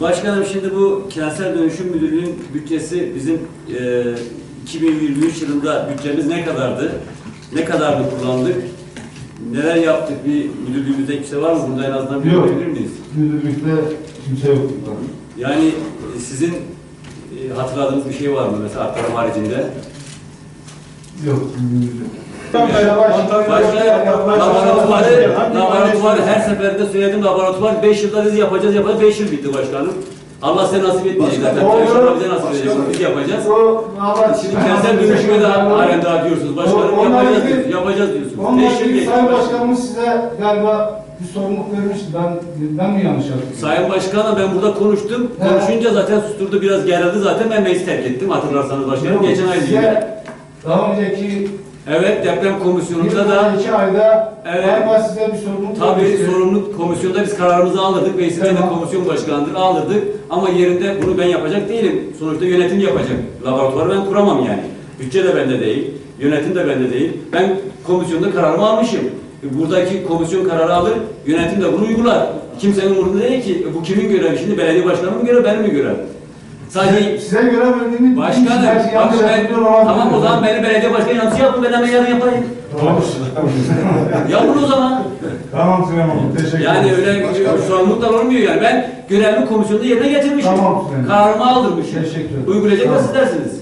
Başkanım şimdi bu kentsel dönüşüm müdürlüğünün bütçesi bizim e, 2023 yılında bütçemiz ne kadardı? Ne kadarını kullandık? Neler yaptık? Bir müdürlüğümüzde kimse var mı? Burada en azından bir Yok. miyiz? Müdürlükte kimse yok. Yani e, sizin e, hatırladığınız bir şey var mı? Mesela aktarım haricinde. Yok. laboratuvarı, laboratuvarı her seferinde söyledim laboratuvar 5 yılda biz yapacağız yapacağız 5 yıl bitti başkanım. Allah size nasip etmeyecek zaten. Başkanım, bize nasip başkanım. edecek. Biz yapacağız. Şimdi kentsel dönüşüme de halen daha diyorsunuz. Başkanım yapacağız, diyorsunuz, yapacağız diyorsunuz. Onunla 5 yıl geçti. Sayın Başkanımız size galiba bir sorumluluk vermişti. Ben, ben mi yanlış yaptım? Sayın Başkanım ben burada konuştum. Konuşunca zaten susturdu biraz gerildi zaten ben meclis terk ettim hatırlarsanız başkanım. Yok, Geçen ay değil. Daha önceki Evet deprem komisyonunda da iki ayda Evet. galiba size bir sorumluluk Tabii sorumluluk komisyonda biz kararımızı aldırdık. Veysi Bey de komisyon başkanıdır aldırdık. Ama yerinde bunu ben yapacak değilim. Sonuçta yönetim yapacak. Laboratuvarı ben kuramam yani. Bütçe de bende değil. Yönetim de bende değil. Ben komisyonda kararımı almışım. E, Buradaki komisyon kararı alır, yönetim de bunu uygular. Kimsenin umurunda değil ki e, bu kimin görevi şimdi belediye başkanının mı görevi benim mi görevim? Sadece Size, göre verdiğiniz başkanım, ben, yapıyor olabilir. tamam o zaman beni belediye başkanı yardımcısı yapın ben hemen yarın yapayım. Yapın o zaman. Tamam Süleyman teşekkür Yani ederim. öyle bir sorumluluklar olmuyor yani. Ben görevimi komisyonda yerine getirmişim. Tamam, Süleyman. Kararımı aldırmışım. Teşekkür ederim. Uygulayacak da Tamam. siz dersiniz.